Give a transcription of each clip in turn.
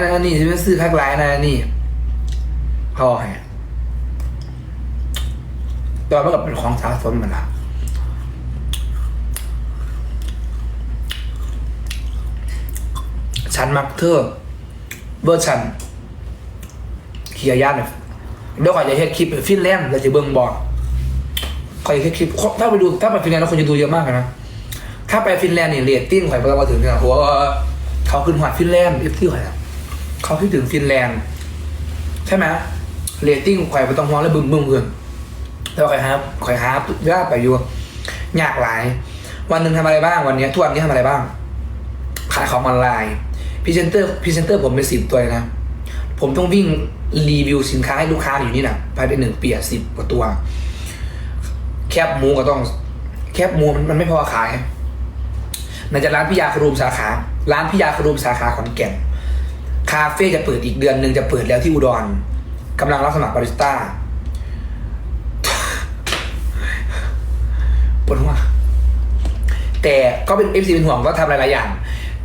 นะนี่จะเป็นซื้อคักหลายนะนี่พอให้แตัวมันก็เป็นของสะสมมันละฉันมักเธอเบอร์ฉันเขียญานเดี๋ยวก่อนจะเฮ็ดคลิปฟินแลนด์เราจะเบิ่งบอกคอยเฮ็ดคลิปถ้าไปดูถ้าไปฟินแลนด์แล้วคนจะดูเยอะมากเลยนะถ้าไปฟินแลนด์เนี่ยเรตติ้งข่อยเพิ่งมาถึงเนี่ยโหเขาขึ้นหอดฟินแลนด์เอฟที่ข่อยอะ เขาคิดถึงฟินแลนด์ ใช่ไหมเรตติ้งข่อยไปต้องมองแล้วบึ้มบึ้มเพื่อนแล้วข่อยหาข่อยหาย่าไปอยู่ยากหลาย วันหนึ่งทำอะไรบ้างวันนี้ทุกวันนี้ทำอะไรบ้าง ขายของออนไลน์พรีเซนเตอร์พรีเซนเตอร์ผมเป็นสิบตัวนะ ผมต้องวิ่งรีวิวสินค้าให้ลูกค้าอยู่นี่นะภายในหนึ่งปีสิบกว่าตัว แคบมูก็ต้อง แคบมูนมันไม่พอขายในจะร้านพิยาครูมสาขา ร้านพิยาครูมสาขาขอนแก่น คาเฟ่จะเปิดอีกเดือนหนึ่งจะเปิดแล้วที่อุดรกำลังรับสมัครบาริสต้าปวดหัวแต่ก็เป็นเอฟซีเป็นห่วงก็ทำหลายๆอย่าง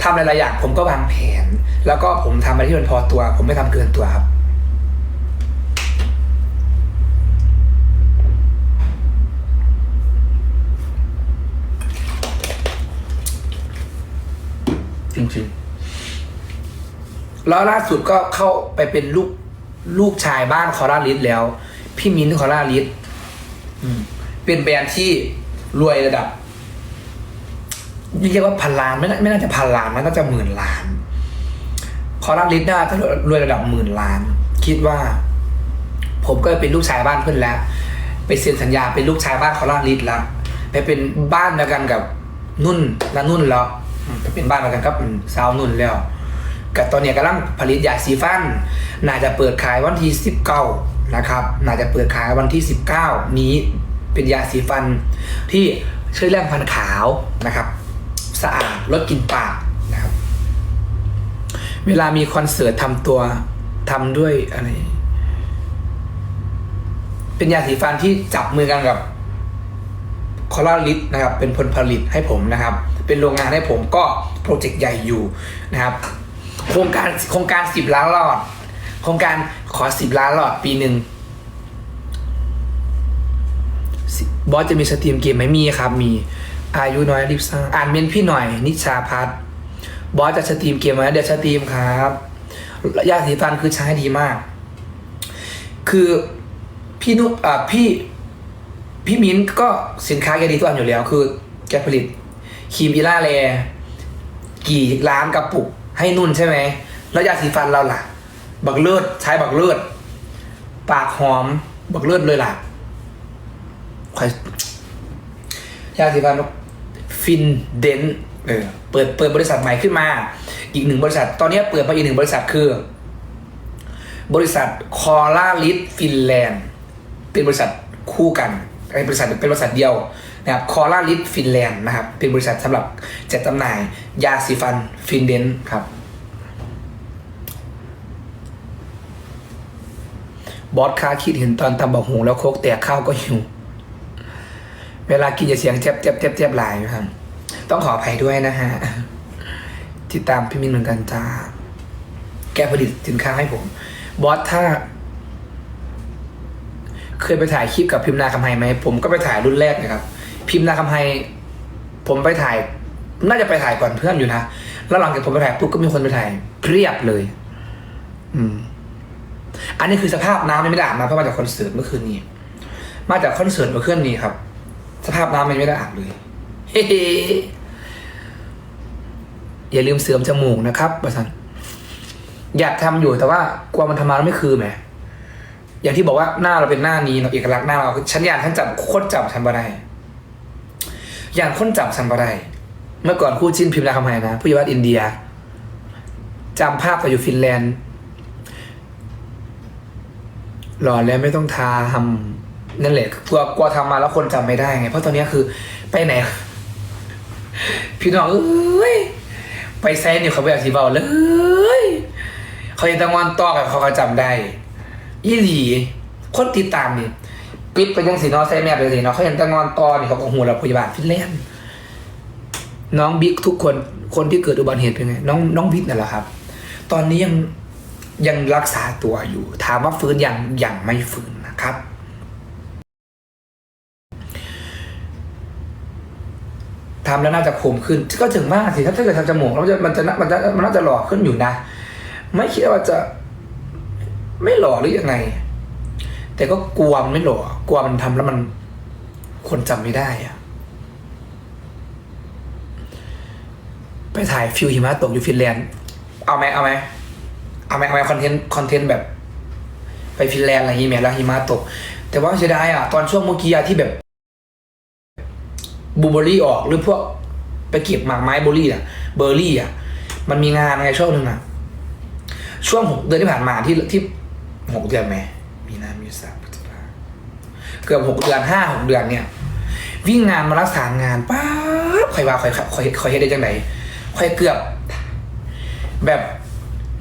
ทำหลายๆอย่าง ผมก็วางแผน แล้วก็ผมทำอะไรที่มันพอตัว ผมไม่ทำเกินตัวครับจริงๆ แล้วล่าสุดก็เข้าไปเป็นลูกลูกชายบ้านคอร่าลิสแล้ว พี่มิ้นท์คอร่าลิสเป็นแบรนด์ที่รวยระดับเรียกว่าพันล้านไม่น่าไม่น่าจะพันล้านมันน่าจะหมื่นล้าน คอร่าลิสน่าถ้ารวยระดับหมื่นล้าน คิดว่า ผมก็เป็นลูกชายบ้านเพื่อนแล้ว ไปเซ็นสัญญาเป็นลูกชายบ้านคอร่าลิสแล้วไปเป็นบ้านเดียวกันกับนุ่นและนุ่นแล้วไปเป็นบ้านเดียวกันกับสาวนุ่นแล้ว กับตอนนี้กำลังผลิตยาสีฟัน น่าจะเปิดขายวันที่สิบเก้านะครับ น่าจะเปิดขายวันที่สิบเก้านี้เป็นยาสีฟันที่ช่วยเรื่องฟันขาวนะครับ สะอาดลดกลิ่นปากนะครับ เวลามีคอนเสิร์ตทำตัวทำด้วยอะไรเป็นยาสีฟันที่จับมือกันกับคอลลาลิสนะครับ เป็นผลผลิตให้ผมนะครับ เป็นโรงงานให้ผมก็โปรเจกต์ใหญ่อยู่นะครับ โครงการโครงการสิบล้านหลอด โครงการขอสิบล้านหลอดปีหนึ่งบอสจะมีสตรีมเกมไหมมีครับ มีอายุน้อยรีบสร้างอ่านเมนพี่หน่อย นิชาพัฒน์บอสจะสตรีมเกมไหมเดี๋ยวสตรีมครับยาสีฟันคือใช้ดีมาก คือพี่นุอ่าพี่พี่มิ้นก็สินค้าแกดีทุกอันอยู่แล้ว คือแกผลิตครีมอีล่าแลกี่ล้านกระปุก ให้นุ่นใช่ไหม แล้วยาสีฟันเราล่ะ บักเลือดใช้บักเลือดปากหอม บักเลือดเลยล่ะยาสีฟันฟินเดนเออเปิดเปิดบริษัทใหม่ขึ้นมา อีกหนึ่งบริษัท ตอนนี้เปิดมาอีกหนึ่งบริษัทคือ บริษัทคอร่าลิสฟินแลนด์เป็นบริษัทคู่กันเป็นบริษัทเป็นบริษัทเดียว นะครับคอร่าลิสฟินแลนด์นะครับ เป็นบริษัทสำหรับจัดจำหน่าย ยาสีฟันฟินเดนครับบอสค้าคิดเห็นตอนตำบักหงแล้วโคกแตกข้าวก็หิว เวลากินจะเสียงเจ็บเจ็บเจ็บเจ็บหลายนะครับ ต้องขออภัยด้วยนะฮะติดตามพี่มินเหมือนกันจ้า แกผลิตสินค้าให้ผม บอสถ้า เคยไปถ่ายคลิปกับพิมนาคำไฮไหม ผมก็ไปถ่ายรุ่นแรกนะครับ พิมพ์นาคำไฮผมไปถ่าย น่าจะไปถ่ายก่อนเพื่อนอยู่นะ แล้วหลังจากผมไปถ่ายปุ๊บก็มีคนไปถ่ายเพียบเลย อืม อันนี้คือสภาพน้ำยังไม่ได้อาบนะเพราะมาจากคอนเสิร์ตเมื่อคืนนี้ มาจากคอนเสิร์ตเมื่อคืนนี้ครับ สภาพน้ำยังไม่ได้อาบเลยเฮ้อย่าลืมเสริมจมูกนะครับประสันอยากทำอยู่แต่ว่ากลัวมันทำมาแล้วไม่คือแหมอย่างที่บอกว่าหน้าเราเป็นหน้านี้เนาะเอกลักษณ์หน้าเราฉันอยากฉันจับโคตรจับฉันบ่ได้ อย่างคนจับฉันบ่ได้เมื่อก่อนคู่จิ้นพิมพ์ราคำไฮนะ ผู้ใหญ่บ้านอินเดียจำภาพไปอยู่ฟินแลนด์หล่อแล้วไม่ต้องทาทำนั่นแหละกลัวกลัวทำมาแล้วคนจำไม่ได้ไง เพราะตอนนี้คือไปไหน พี่น้องเอ้ยไปแซนอยู่เขาไปอธิบายเลยเขาจะตะงอนตอกเขาก็จำได้อีหลีคนติดตามนี่ ปิดไปยังสีนอใส่แม่ไปสีนอเขายังตะงอนตอนี่เขาก็หูเราพยาบาลฟินแลนด์น้องบิ๊กทุกคนคนที่เกิดอุบัติเหตุเป็นไงน้องน้องบิ๊กนั่นแหละครับ ตอนนี้ยังยังรักษาตัวอยู่ ถามว่าฟื้นยังยังไม่ฟื้นนะครับ ทำแล้วน่าจะคมขึ้น ก็ถึงมากสิถ้าถ้าเกิดทำจมูกแล้วมันจะมันจะมันจะมันน่าจะหล่อขึ้นอยู่นะ ไม่คิดว่าจะ ไม่หล่อหรือยังไง แต่ก็กลัวมันไม่หล่อกลัวมันทำแล้วมันคนจำไม่ได้อะไปถ่ายฟิวหิมะตกอยู่ฟินแลนด์ เอาไหมเอาไหมเอาไหมเอาไหมคอนเทนต์คอนเทนต์แบบ ไปฟินแลนด์อะไรอย่างงี้แหมแล้วหิมะตก แต่ว่าเสียดายอะ ตอนช่วงเมื่อกี้ที่แบบบูเบอรี่ออกหรือพวกไปเก็บหมากไม้เบอร์รี่อะ เบอร์รี่อะ มันมีงานไงช่วงหนึ่งอะ ช่วงหกเดือนที่ผ่านมาที่ที่หกเดือนไหม มีนามีสาพฤษภาเกือบหกเดือนห้าหกเดือนเนี่ย วิ่งงานมารักษางานป๊าบคอยว่าคอยคอยคอยเฮ็ดได้จังไหนคอยเกือบ แบบ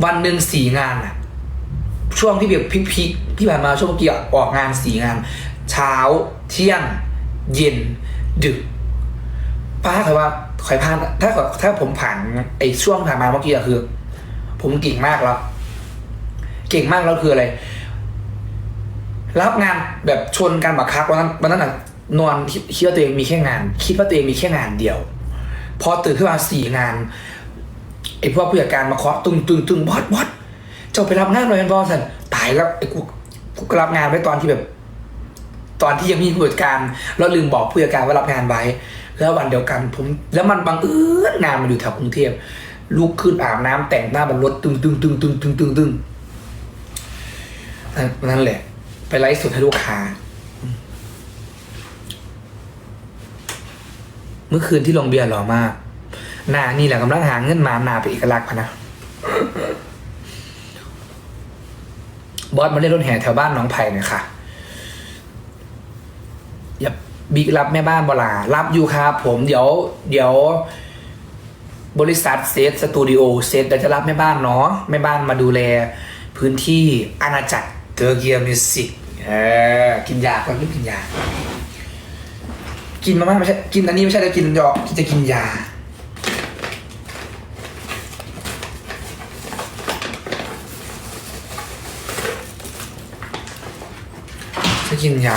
วันหนึ่งสี่งานอะช่วงที่แบบพิกพิกที่ผ่านมาช่วงเมื่อกี้อะออกงานสี่งาน เช้า เที่ยง เย็น ดึกป้าคอยว่าคอยผ่านถ้าถ้าผมผ่านไอ้ช่วงผ่านมาเมื่อกี้อะคือ ผมเก่งมากแล้ว เก่งมากแล้วคืออะไร รับงานแบบชนกันบักคักวันนั้นวันนั้นน่ะนอนคิดว่าตัวเองมีแค่งาน คิดว่าตัวเองมีแค่งานเดียว พอตื่นขึ้นมาสี่งานไอ้พวกผู้จัดการมาเคาะตึงตึงตึงบอสบอสเจ้าไปรับงานหน่อยกันบอสสันตายแล้วไอ้กูกูก็รับงานไว้ตอนที่แบบ ตอนที่ยังมีผู้จัดการแล้วลืมบอกผู้จัดการว่ารับงานไว้ แล้ววันเดียวกันผม แล้วมันบังเอิญงานมันอยู่แถวกรุงเทพลุกขึ้นอาบน้ำแต่งหน้าบนรถตึงตึงตึงตึงตึงตึงตึงนั่นแหละ ไปไลฟ์สดให้ลูกค้า เมื่อคืนที่โรงเบียร์หล่อมาก หนานี่แหละกำลังหาเงินมาหนาเป็นเอกลักษณ์พะนะ บอสมาเล่นรถแห่แถวบ้านน้องไผ่หน่อยค่ะ อย่าบิ๊กรับแม่บ้านบลา รับอยู่ครับผมเดี๋ยวเดี๋ยวบริษัทเซตสตูดิโอเซตเดี๋ยวจะรับแม่บ้านเนาะแม่บ้านมาดูแลพื้นที่อาณาจักร เตอร์เกียมิวสิกเออกินยาก่อนไม่กินยา กินมาม่าไม่ใช่ กินอันนี้ไม่ใช่จะกินยาจะกินยา จะกินยา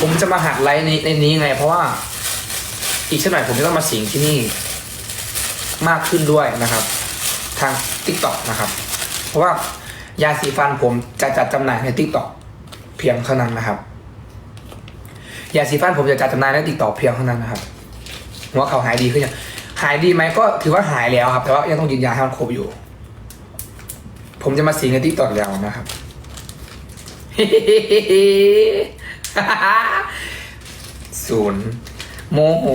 ผมจะมาหัดไลฟ์ในในนี้ไง เพราะว่า อีกสักหน่อยผมจะต้องมาสิงที่นี่ มากขึ้นด้วยนะครับ ทาง t ิ k t o k นะครับ เพราะว่า ยาสีฟันผมจะจัดจำหน่ายใน t ิ k t o k เพียงเท่านั้นนะครับ ยาสีฟันผมจะจัดจำหน่ายใน t ิ k t o k เพียงเท่านั้นนะครับหัวเข่าหายดีขึ้นยังหายดีไหมก็ถือว่าหายแล้วครับ แต่ว่ายังต้องกินยาให้มันครบอยู่ ผมจะมาสิงใน t ิ k t o k แล้วนะครับศูนย์โมโห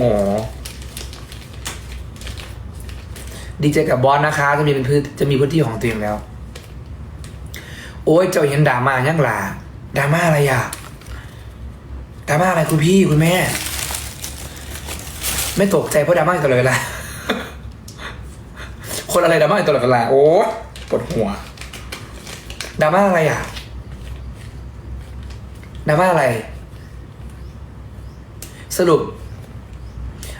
ดีใจกับบอสนะคะ จะมีเป็นพื้นจะมีพื้นที่ของตัวเองแล้ว โอ้ยเจ้าเห็นดราม่ายังหลาดราม่าอะไรอะดราม่าอะไรคุณพี่คุณแม่ ไม่ตกใจเพราะดราม่าตลอดเวลาคนอะไรดราม่าตลอดเวลาโอ้ยปวดหัวดราม่าอะไรอะดราม่าอะไร สรุป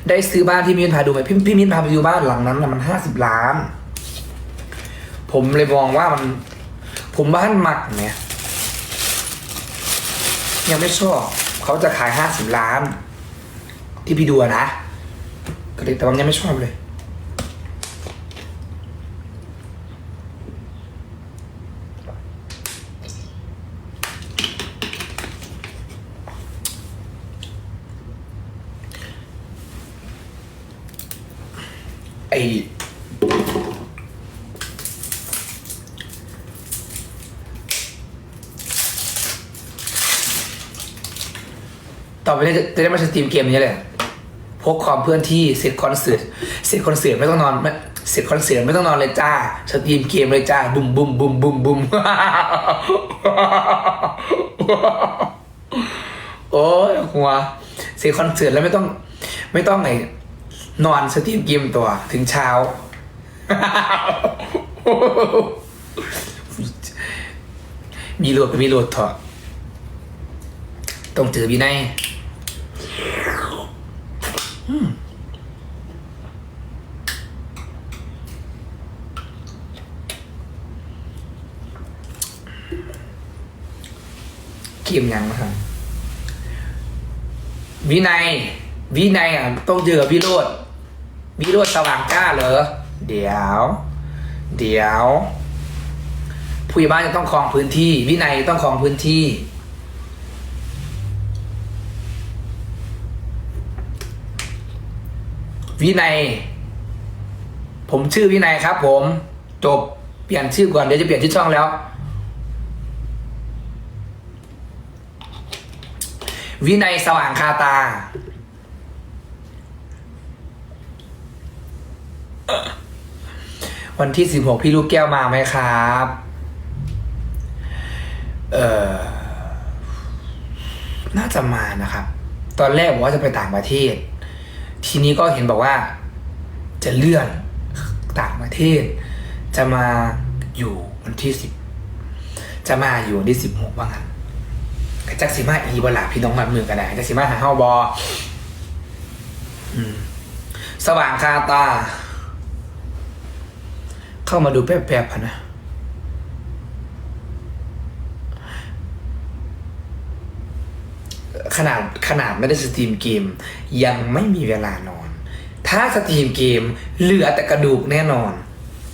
ได้ซื้อบ้านที่มินพาดูไหมพี่พี่มินพาไปดูบ้านหลังนั้นนะมันห้าสิบล้าน ผมเลยมองว่ามัน ผมบ้านหมักเนี่ยยังไม่ชอบ เขาจะขายห้าสิบล้าน ที่พี่ดูนะก็เลยแต่ว่ายังไม่ชอบเลยไอ ต่อไปนี้จะจะได้มาสตรีมเกมนี้เลยพกคอมเพื่อนที่เสร็จคอนเสิร์ตเสร็จคอนเสิร์ตไม่ต้องนอนไม่เสร็จคอนเสิร์ตไม่ต้องนอนเลยจ้าสตรีมเกมเลยจ้าบุมบุมบุมบุมบุมโอ้ยหัวเสร็จคอนเสิร์ตแล้วไม่ต้อง ไม่ต้องไหนนอนสตรีมเกมตัวถึงเช้า มีโหลดก็มีโหลดเถอะต้องถือวินัย อืมเกมยังนะครับวินัย วินัยอะต้องเจอวิโรธวิโรธสว่างกล้าเหรอ เดี๋ยว เดี๋ยว ผู้ใหญ่บ้านจะต้องครองพื้นที่ วินัยต้องครองพื้นที่ วินัย ผมชื่อวินัยครับ ผม จบเปลี่ยนชื่อก่อนเดี๋ยวจะเปลี่ยนชื่อช่องแล้ว วินัยสว่างคาตา วันที่สิบหกพี่ลูกแก้วมาไหมครับ เออน่าจะมานะครับ ตอนแรกบอกว่าจะไปต่างประเทศ ทีนี้ก็เห็นบอกว่า จะเลื่อนต่างประเทศ จะมาอยู่วันที่สิบจะมาอยู่วันที่สิบหกว่างั้นกจักสิมาอีบลาพี่น้องมามือกันได้จักสิมาหาเฮาบอสว่างคาตา เข้ามาดูแป๊บๆนะ ขนาดขนาดไม่ได้สตรีมเกม ยังไม่มีเวลานอน ถ้าสตรีมเกมเหลือแต่กระดูกแน่นอน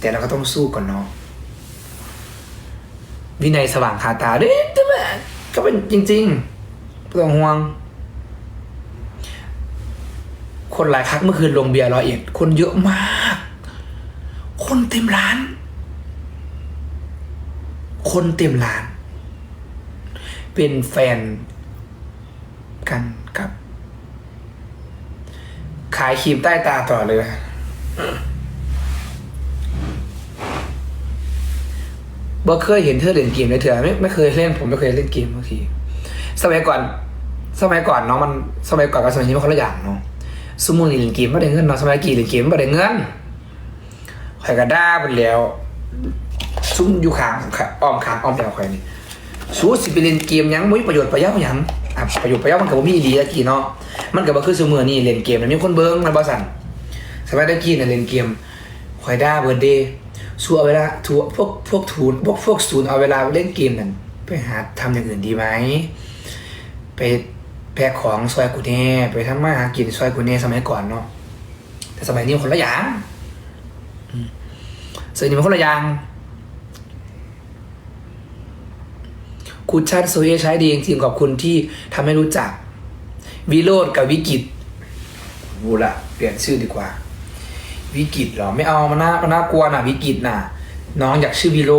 แต่เราก็ต้องสู้ก่อนเนาะวินัยสว่างคาตาเด้แต่ว่าก็เป็นจริงๆไม่ต้องห่วง คนหลายครั้งเมื่อคืนลงเบียร์ร้อยเอ็ดคนเยอะมาก คนเต็มร้าน คนเต็มร้าน เป็นแฟน กันกับ ขายครีมใต้ตาต่อเลย บ่เคยเห็นเธอเล่นเกมเลยเถอะไม่ไม่เคยเล่นผมไม่เคยเล่นเกมเมื่อกี้สมัยก่อน สมัยก่อนเนาะมันสมัยก่อนกับสมัยนี้มันคนละอย่างเนาะสมมุติเล่นเกมไม่ได้เงินเนาะสมัยกี่เล่นเกมไม่ได้เงินข่อยก็ด่าไปแล้วซุ่มอยู่ข้างอ้อมข้างอ้อมแถวข่อยนี่สู้สิไปเล่นเกมยังบ่มีประโยชน์ประยัดหยัง อะประโยชน์ประหยัดมันก็บ่มีดีตะกี้เนาะมันก็บ่คือซุมื้อนี้เล่นเกมแล้วมีคนเบิ่งมันบ่สั่นสมัยตะกี้น่ะเล่นเกมข่อยด่าเบิร์ดเดย์สู้เอาเวลาทัวพวกพวกทูนพวกพวกศูนย์เอาเวลาเล่นเกมนั่นไปหาทำอย่างอื่นดีไหมไปแพ็คของซอยกูแน่ไปทำมาหากินซอยกูแน่สมัยก่อนเนาะแต่สมัยนี้คนละอย่างอืมสมัยนี้มันคนละอย่าง คุณชาติโซเยใช้ดีจริงๆขอบคุณที่ทำให้รู้จัก วิโรธกับวิกิตบูละเปลี่ยนชื่อดีกว่า วิกิตเหรอ ไม่เอามันน่ามันน่ากลัวนะวิกิตน่ะ น้องอยากชื่อวิโร